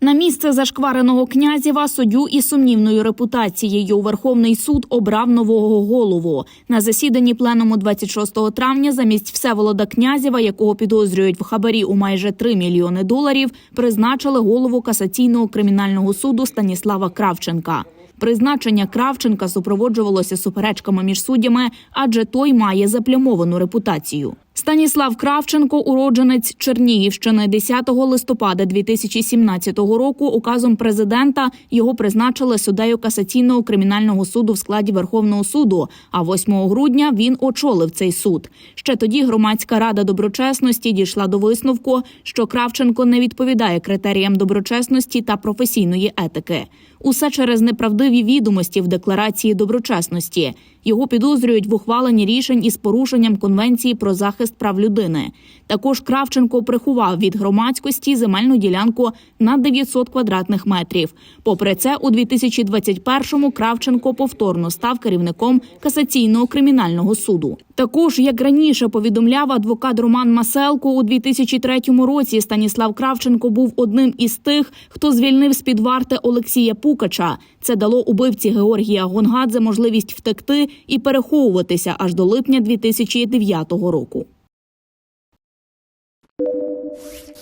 На місце зашквареного князєва суддю із сумнівною репутацією Верховний суд обрав нового голову. На засіданні пленуму 26 травня замість Всеволода Князєва, якого підозрюють в хабарі у майже 3 мільйони доларів, призначили голову касаційного кримінального суду Станіслава Кравченка. Призначення Кравченка супроводжувалося суперечками між суддями, адже той має заплямовану репутацію. Станіслав Кравченко, уродженець Чернігівщини, 10 листопада 2017 року указом президента його призначили суддею касаційного кримінального суду в складі Верховного суду. А 8 грудня він очолив цей суд. Ще тоді громадська рада доброчесності дійшла до висновку, що Кравченко не відповідає критеріям доброчесності та професійної етики. Усе через неправдиві відомості в декларації доброчесності. Його підозрюють в ухваленні рішень із порушенням конвенції про захист прав людини. Також Кравченко приховав від громадськості земельну ділянку на 900 квадратних метрів. Попри це, у 2021-му Кравченко повторно став керівником касаційного кримінального суду. Також, як раніше повідомляв адвокат Роман Маселко, у 2003 році Станіслав Кравченко був одним із тих, хто звільнив з під варти Олексія Пукача. Це дало убивці Георгія Гонгадзе можливість втекти і переховуватися аж до липня 2009 року. Thank you.